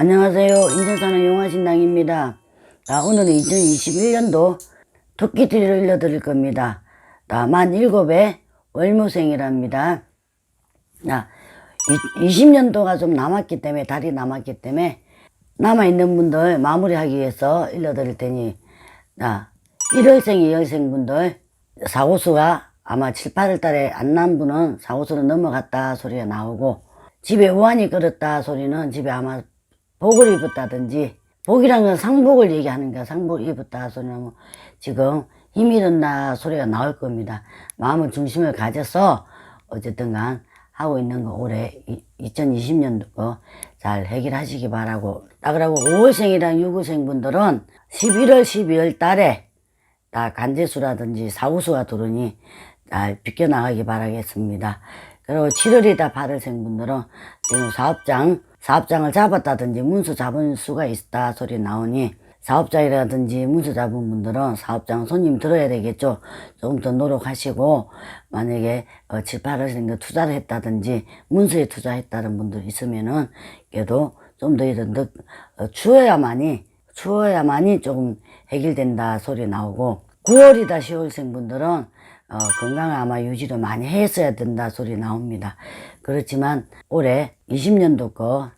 안녕하세요. 인천 사는 용화신당입니다. 자, 오늘은 2021년도 토끼띠를 일러드릴 겁니다. 자, 만 7의 월무생이랍니다. 자, 20년도가 좀 남았기 때문에, 달이 남았기 때문에, 남아있는 분들 마무리하기 위해서 일러드릴 테니, 자, 1월생, 2월생 분들, 사고수가 아마 7, 8월 달에 안 난 분은 사고수로 넘어갔다 소리가 나오고, 집에 우환이 끓었다 소리는 집에 아마 복을 입었다든지, 복이란 건 상복을 얘기하는 거야. 상복 입었다 소리는 뭐 지금 힘이 든다 소리가 나올 겁니다. 마음의 중심을 가져서 어쨌든 간 하고 있는 거 올해 2020년도 거 잘 해결하시기 바라고. 딱 그러고 5월생이랑 6월생 분들은 11월, 12월 달에 다 간제수라든지 사후수가 들으니 잘 비껴나가기 바라겠습니다. 그리고 7월이다 8월생 분들은 지금 사업장, 사업장을 잡았다든지 문서 잡은 수가 있다 소리 나오니 사업장이라든지 문서 잡은 분들은 사업장 손님 들어야 되겠죠. 조금 더 노력하시고 만약에 어, 7, 8월생 투자를 했다든지 문서에 투자했다는 분들 있으면은 그래도 좀 더 이런 더 어, 추워야만이 추워야만이 조금 해결된다 소리 나오고 9월이다 10월생 분들은 어, 건강을 아마 유지를 많이 했어야 된다 소리 나옵니다. 그렇지만 올해 20년도 거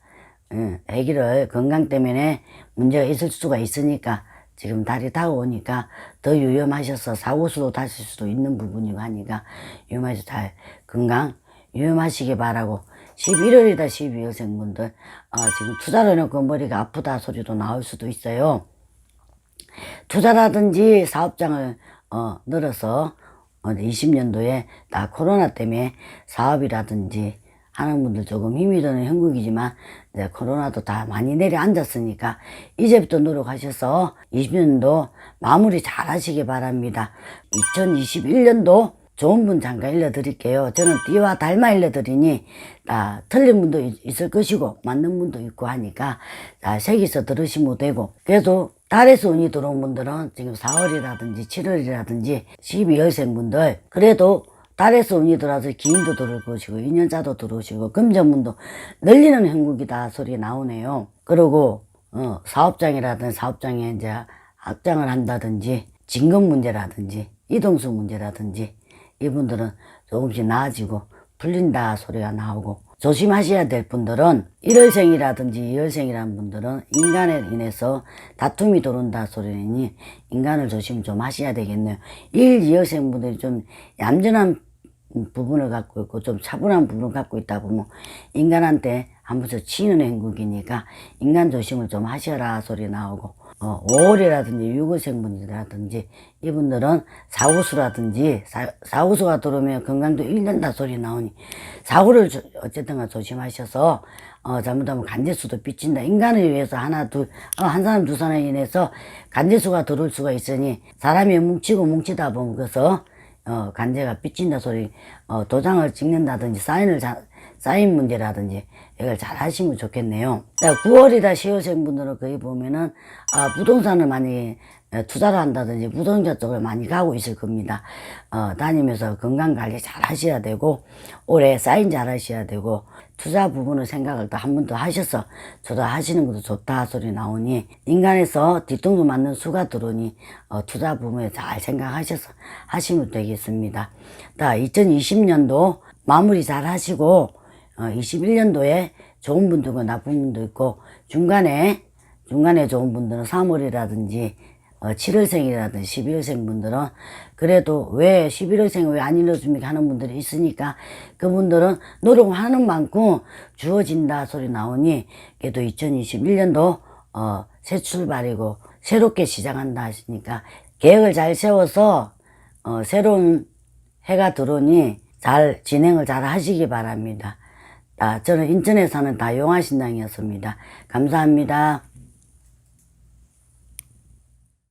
예, 아기를 건강 때문에 문제가 있을 수가 있으니까 지금 달이 다가오니까 더 위험하셔서 사고수도 다실 수도 있는 부분이고 하니까 위험하셔서 잘 건강 위험하시기 바라고 11월이다 12월생 분들 어, 지금 투자를 해놓고 머리가 아프다 소리도 나올 수도 있어요. 투자라든지 사업장을 어, 늘어서 어, 20년도에 다 코로나 때문에 사업이라든지 하는 분들 조금 힘이 드는 형국이지만 이제 코로나도 다 많이 내려앉았으니까 이제부터 노력하셔서 20년도 마무리 잘 하시기 바랍니다. 2021년도 좋은 분 잠깐 일러드릴게요. 저는 띠와 달마 일러드리니 다 틀린 분도 있- 있을 것이고 맞는 분도 있고 하니까 다 색에서 들으시면 되고 그래도 달에서 운이 들어온 분들은 지금 4월이라든지 7월이라든지 12월생 분들 그래도 달에서 운이 들어와서 기인도 들어올 것이고 인연자도 들어오시고 금전문도 늘리는 행국이다 소리 나오네요. 그리고 어, 사업장이라든지 사업장에 이제 확장을 한다든지 진급 문제라든지 이동수 문제라든지 이분들은 조금씩 나아지고 풀린다 소리가 나오고 조심하셔야 될 분들은 1월생이라든지 2월생이라는 분들은 인간에 인해서 다툼이 들어온다 소리니 인간을 조심 좀 하셔야 되겠네요. 1, 2월생 분들이 좀 얌전한 부분을 갖고 있고 좀 차분한 부분을 갖고 있다 보면 인간한테 한 번씩 치는 행국이니까 인간 조심을 좀 하셔라 소리 나오고 어, 5월이라든지 6월생 분들이라든지 이분들은 사고수라든지 사, 사고수가 들어오면 건강도 잃는다 소리 나오니 사고를 조- 어쨌든 간 조심하셔서 어, 잘못하면 간제수도 삐친다. 인간을 위해서 하나, 둘, 어, 한 사람, 두 사람에 인해서 간제수가 들어올 수가 있으니 사람이 뭉치고 뭉치다 보면 그래서 어, 간제가 삐친다 소리, 어, 도장을 찍는다든지 사인을 자, 사인 문제라든지 이걸 잘 하시면 좋겠네요. 9월이다 10월생 분들은 거기 보면은 아, 부동산을 많이 어, 투자를 한다든지 부동산 쪽을 많이 가고 있을 겁니다. 어, 다니면서 건강 관리 잘 하셔야 되고 올해 사인 잘 하셔야 되고 투자 부분을 생각을 또 한 번 더 하셔서 투자하시는 것도 좋다 소리 나오니 인간에서 뒤통수 맞는 수가 들어오니 어, 투자 부분에 잘 생각하셔서 하시면 되겠습니다. 자, 2020년도 마무리 잘 하시고 어, 21년도에 좋은 분도 있고 나쁜 분도 있고 중간에 중간에 좋은 분들은 3월이라든지 어, 7월생이라든지 12월생 분들은 그래도 왜 11월생 왜 안 일러줍니까 하는 분들이 있으니까 그분들은 노력하는 만큼 주어진다 소리 나오니 그래도 2021년도 어, 새 출발이고 새롭게 시작한다 하시니까 계획을 잘 세워서 어, 새로운 해가 들어오니 잘 진행을 잘 하시기 바랍니다. 아, 저는 인천에 사는 다용화 신당이었습니다. 감사합니다.